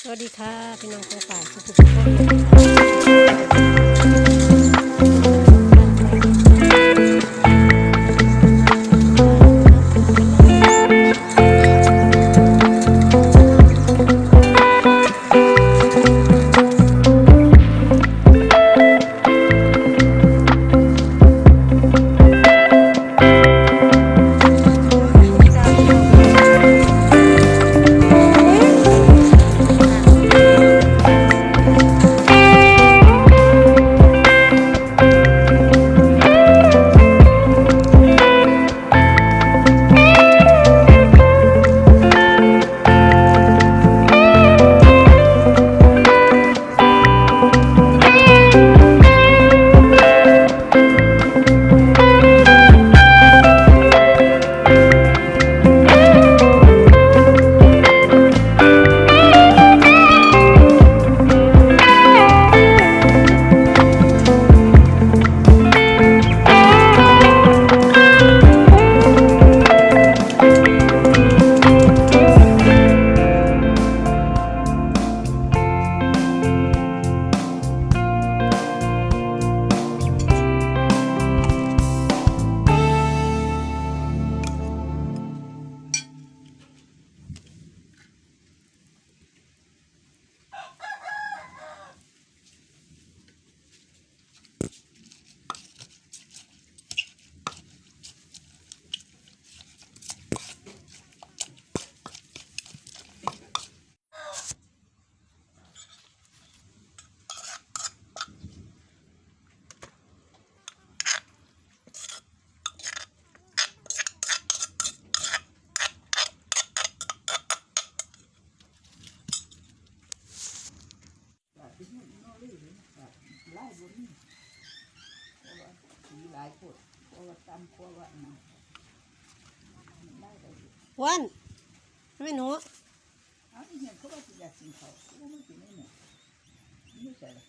สวัสดีค่ะ พี่น้องคนฝ่ายสุขุม ทุกคนวันไม่หนูเอาอีเห็นเขาว่าสิอยากกินเขาเขาไม่กินไม่เนี่ยไม่ใช่หรอ